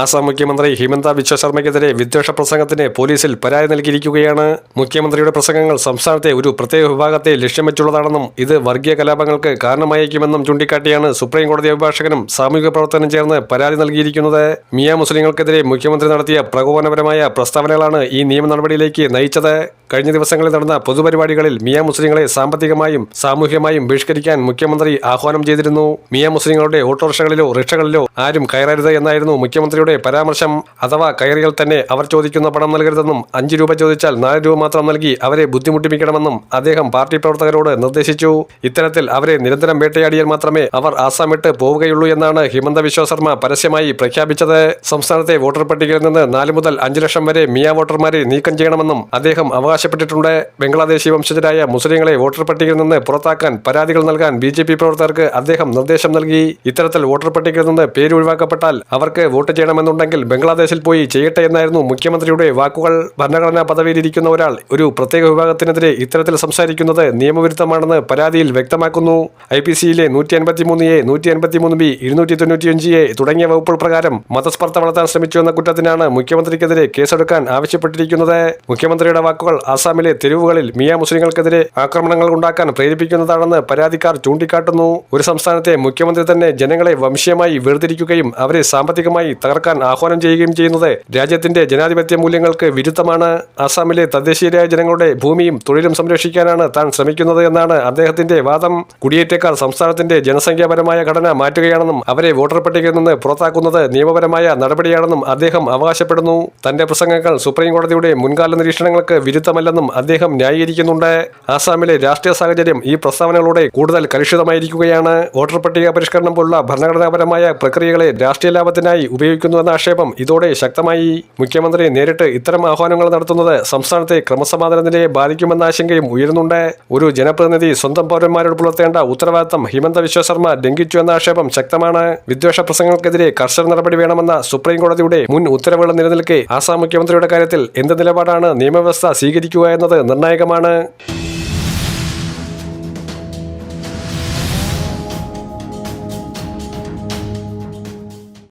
ആസാം മുഖ്യമന്ത്രി ഹിമന്ത ബിശ്വ ശർമ്മയ്ക്കെതിരെ വിദ്വേഷ പ്രസംഗത്തിന് പോലീസിൽ പരാതി നൽകിയിരിക്കുകയാണ്. മുഖ്യമന്ത്രിയുടെ പ്രസംഗങ്ങൾ സംസ്ഥാനത്തെ ഒരു പ്രത്യേക വിഭാഗത്തെ ലക്ഷ്യം വെച്ചുള്ളതാണെന്നും ഇത് വർഗീയ കലാപങ്ങൾക്ക് കാരണമായേക്കുമെന്നും ചൂണ്ടിക്കാട്ടിയാണ് സുപ്രീം കോടതി അഭിഭാഷകനും സാമൂഹിക പ്രവർത്തനം ചേർന്ന് പരാതി നൽകിയിരിക്കുന്നത്. മിയ മുസ്ലിങ്ങൾക്കെതിരെ മുഖ്യമന്ത്രി നടത്തിയ പ്രകോപനപരമായ പ്രസ്താവനകളാണ് ഈ നിയമ നടപടിയിലേക്ക് നയിച്ചത്. കഴിഞ്ഞ ദിവസങ്ങളിൽ നടന്ന പൊതുപരിപാടികളിൽ മിയ മുസ്ലിങ്ങളെ സാമ്പത്തികമായും സാമൂഹികമായും ബഹിഷ്കരിക്കാൻ മുഖ്യമന്ത്രി ആഹ്വാനം ചെയ്തിരുന്നു. മിയ മുസ്ലിങ്ങളുടെ ഓട്ടോറിക്ഷകളിലോ റിക്ഷകളിലോ ആരും കയറരുത് എന്നായിരുന്നു മുഖ്യമന്ത്രിയുടെ പരാമർശം അഥവാ കയറിയാൽ തന്നെ അവർ ചോദിക്കുന്ന പണം നൽകരുതെന്നും അഞ്ച് രൂപ ചോദിച്ചാൽ നാല് രൂപ മാത്രം നൽകി അവരെ ബുദ്ധിമുട്ടിപ്പിക്കണമെന്നും അദ്ദേഹം പാർട്ടി പ്രവർത്തകരോട് നിർദ്ദേശിച്ചു. ഇത്തരത്തിൽ അവരെ നിരന്തരം വേട്ടയാടിയാൽ മാത്രമേ അവർ ആസാം വിട്ട് പോവുകയുള്ളൂ എന്നാണ് ഹിമന്ത വിശ്വ ശർമ്മ പരസ്യമായി പ്രഖ്യാപിച്ചത്. സംസ്ഥാനത്തെ വോട്ടർ പട്ടികയിൽ നിന്ന് നാല് മുതൽ അഞ്ച് ലക്ഷം വരെ മിയ വോട്ടർമാരെ നീക്കം ചെയ്യണമെന്നും അദ്ദേഹം അവകാശപ്പെട്ടിട്ടുണ്ട്. ബംഗ്ലാദേശി വംശജരായ മുസ്ലിങ്ങളെ വോട്ടർ പട്ടികയിൽ നിന്ന് പുറത്താക്കാൻ പരാതികൾ നൽകാൻ ബി പ്രവർത്തകർക്ക് അദ്ദേഹം നിർദ്ദേശം നൽകി. ഇത്തരത്തിൽ വോട്ടർ പട്ടികയിൽ നിന്ന് പേര് ഒഴിവാക്കപ്പെട്ടാൽ അവർക്ക് വോട്ട് ചെയ്യണമെന്നുണ്ടെങ്കിൽ ബംഗ്ലാദേശിൽ പോയി ചെയ്യട്ടെ എന്നായിരുന്നു മുഖ്യമന്ത്രിയുടെ വാക്കുകൾ. ഭരണഘടനാ പദവിയിലിരിക്കുന്ന ഒരാൾ ഒരു പ്രത്യേക വിഭാഗത്തിനെതിരെ ഇത്തരത്തിൽ സംസാരിക്കുന്നത് നിയമവിരുദ്ധമാണെന്ന് പരാതിയിൽ വ്യക്തമാക്കുന്നു. ഐ പി സിയിലെ നൂറ്റി അൻപത്തിമൂന്ന് എ നൂറ്റി അൻപത്തിമൂന്ന് ബി ഇരുന്നൂറ്റി തൊണ്ണൂറ്റിയഞ്ച് എ തുടങ്ങിയ വകുപ്പുകൾ പ്രകാരം മതസ്പർദ്ധ വളർത്താൻ ശ്രമിച്ചു എന്ന കുറ്റത്തിനാണ് മുഖ്യമന്ത്രിക്കെതിരെ കേസെടുക്കാൻ ആവശ്യപ്പെട്ടിരിക്കുന്നത്. മുഖ്യമന്ത്രിയുടെ വാക്കുകൾ ആസാമിലെ തെരുവുകളിൽ മിയ മുസ്ലിങ്ങൾക്കെതിരെ ആക്രമണങ്ങൾ ഉണ്ടാക്കാൻ പ്രേരിപ്പിക്കുന്നതാണെന്ന് പരാതിക്കാർ ചൂണ്ടിക്കാട്ടുന്നു. ഒരു സംസ്ഥാനത്തെ മുഖ്യമന്ത്രി തന്നെ ജനങ്ങളെ വംശീയമായി വേർതിരിക്കുകയും അവരെ സാമ്പത്തികമായി തകർക്കാൻ ആഹ്വാനം ചെയ്യുകയും ചെയ്യുന്നത്. രാജ്യത്തിന്റെ ജനാധിപത്യ മൂല്യങ്ങൾക്ക് വിരുദ്ധമാണ്. ആസാമിലെ തദ്ദേശീയരായ ജനങ്ങളുടെ ഭൂമിയും തൊഴിലും സംരക്ഷിക്കാനാണ് താൻ ശ്രമിക്കുന്നത് എന്നാണ് അദ്ദേഹത്തിന്റെ വാദം. കുടിയേറ്റക്കാർ സംസ്ഥാനത്തിന്റെ ജനസംഖ്യാപരമായ ഘടന മാറ്റുകയാണെന്നും അവരെ വോട്ടർ പട്ടികയിൽ നിന്ന് പുറത്താക്കുന്നത് നിയമപരമായ നടപടിയാണെന്നും അദ്ദേഹം അവകാശപ്പെടുന്നു. തന്റെ പ്രസംഗങ്ങൾ സുപ്രീം കോടതിയുടെ മുൻകാല നിരീക്ഷണങ്ങൾക്ക് വിരുദ്ധമല്ലെന്നും അദ്ദേഹം ന്യായീകരിക്കുന്നുണ്ട്. ആസാമിലെ രാഷ്ട്രീയ സാഹചര്യം ഈ പ്രസ്താവനകളോടെ കൂടുതൽ കലുഷിതമായിരിക്കുകയാണ്. വോട്ടർ പട്ടിക പരിഷ്കരണം പോലുള്ള ഭരണഘടനാപരമായ പ്രക്രിയകളെ രാഷ്ട്രീയ ലാഭത്തിനായി ഉപയോഗിക്കുന്നുവെന്ന ആക്ഷേപം ഇതോടെ ശക്തമായി മുഖ്യമന്ത്രി നേരിട്ട് ഇത്തരം ആഹ്വാനങ്ങൾ നടത്തുന്നത് സംസ്ഥാനത്തെ ക്രമസമാധാന നിലയെ ബാധിക്കുമെന്ന ആശങ്കയും ഉയരുന്നുണ്ട്. ഒരു ജനപ്രതിനിധി സ്വന്തം പൗരന്മാരോട് പുലർത്തേണ്ട ഉത്തരവാദിത്തം ഹിമന്ത വിശ്വശർമ്മ ലംഘിച്ചു എന്ന ആക്ഷേപം ശക്തമാണ്. വിദ്വേഷ പ്രസംഗങ്ങൾക്കെതിരെ കർശന നടപടി വേണമെന്ന സുപ്രീം കോടതിയുടെ മുൻ ഉത്തരവുകൾ നിലനിൽക്കെ ആസാം മുഖ്യമന്ത്രിയുടെ കാര്യത്തിൽ എന്ത് നിലപാടാണ് നിയമവ്യവസ്ഥ സ്വീകരിക്കുക എന്നത് നിർണായകമാണ്.